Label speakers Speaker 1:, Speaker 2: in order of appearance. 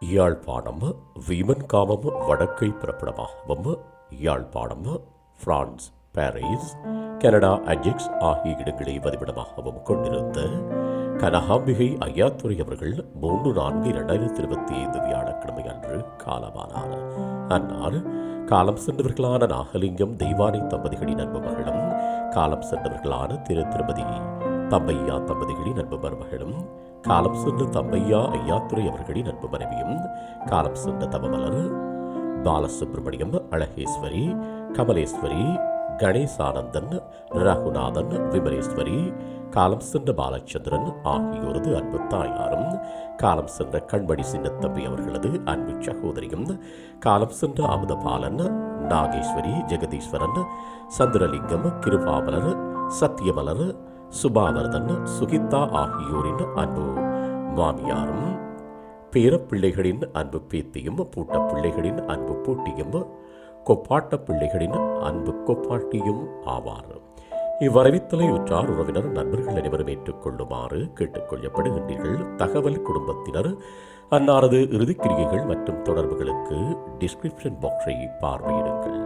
Speaker 1: யாழ்ப்பாணம் வீமன் காமம் வடக்கை பிறப்பிடமாகவும் Yazhpanam France Paris Canada Ajax ஆகிய இடங்களை வதிவிடமாகவும் கொண்டிருந்த கனகாம்பிகை ஐயாத்துறை அவர்கள் மூன்று நான்கு இரண்டாயிரத்தி இருபத்தி ஐந்து வியாழக்கிழமை அன்று காலமானார். அன்னார் காலம் சென்றவர்களான நாகலிங்கம் தெய்வானை தம்பதிகளின் அன்பு மகளும் காலம் சென்றவர்களான திரு திருமதி தம்பையா தம்பதிகளின் அன்பு மருமகளும் காலம் சென்ற தம்பையா ஐயாத்துறை அவர்களின் அன்பு மனைவியும் காலம் சென்ற தவமலர் பாலசுப்ரமணியம் அழகேஸ்வரி கமலேஸ்வரி கணேசானந்தன் ரகுநாதன் விமலேஸ்வரி காலம் சென்ற பாலச்சந்திரன் ஆகியோரது அன்பு தாயாரும் காலம் சென்ற கண்மணி சின்னத்தம்பி அவர்களது அன்பு சகோதரியும் காலம் சென்ற அமுதபாலன் நாகேஸ்வரி ஜெகதீஸ்வரன் சந்திரலிங்கம் கிருபாமலர் சத்தியமலர் சுபாவர்தன் சுகிதா ஆகியோரின் அன்பு. மாமியாரும் பேரப்பிள்ளைகளின் அன்பு பேத்தியும் பூட்ட பிள்ளைகளின் அன்பு பூட்டியும் கொப்பாட்ட பிள்ளைகளின் அன்பு கொப்பாட்டியும் ஆவார். இவ்வரவித்தலை உற்றார் உறவினர் நண்பர்கள் அனைவரும் ஏற்றுக்கொள்ளுமாறு கேட்டுக்கொள்ளப்படுகின்றீர்கள். தகவல் குடும்பத்தினர் அன்னாரது இறுதிக்கிரியைகள் மற்றும் தொடர்புகளுக்கு டிஸ்கிரிப்ஷன் பாக்ஸை பார்வையிடுங்கள்.